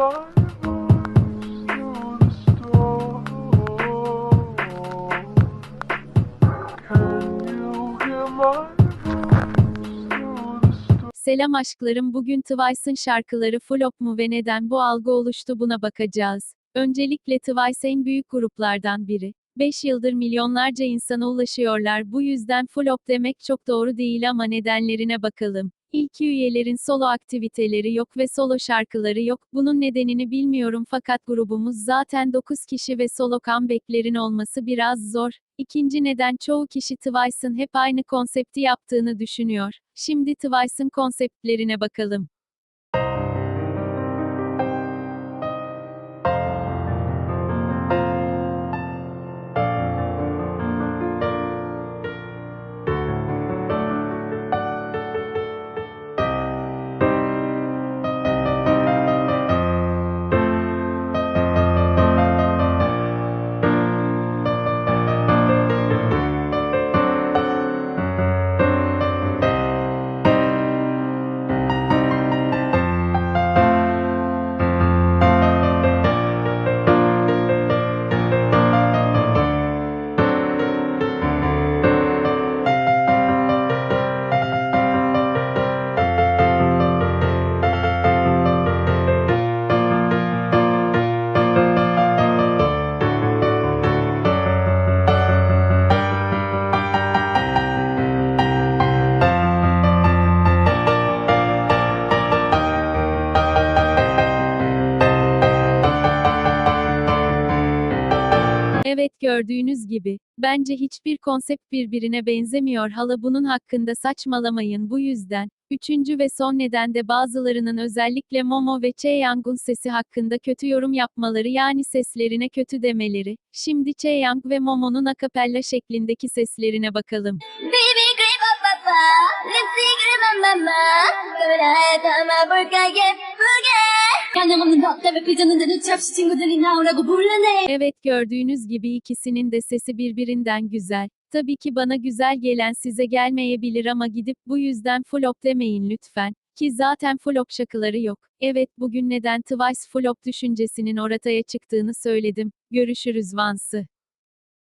Selam aşklarım bugün Twice'ın şarkıları flop mu ve neden bu algı oluştu buna bakacağız. Öncelikle Twice en büyük gruplardan biri. 5 yıldır milyonlarca insana ulaşıyorlar bu yüzden flop demek çok doğru değil ama nedenlerine bakalım. İlk üyelerin solo aktiviteleri yok ve solo şarkıları yok. Bunun nedenini bilmiyorum fakat grubumuz zaten 9 kişi ve solo comeback'lerin olması biraz zor. İkinci neden çoğu kişi Twice'ın hep aynı konsepti yaptığını düşünüyor. Şimdi Twice'ın konseptlerine bakalım. Evet gördüğünüz gibi. Bence hiçbir konsept birbirine benzemiyor hala bunun hakkında saçmalamayın bu yüzden. Üçüncü ve son neden de bazılarının özellikle Momo ve Chaeyang'un sesi hakkında kötü yorum yapmaları yani seslerine kötü demeleri. Şimdi Chaeyang ve Momo'nun akapella şeklindeki seslerine bakalım. Baby Evet gördüğünüz gibi ikisinin de sesi birbirinden güzel. Tabii ki bana güzel gelen size gelmeyebilir ama gidip bu yüzden flop demeyin lütfen. Ki zaten flop şakaları yok. Evet bugün neden Twice flop düşüncesinin ortaya çıktığını söyledim. Görüşürüz Vansı.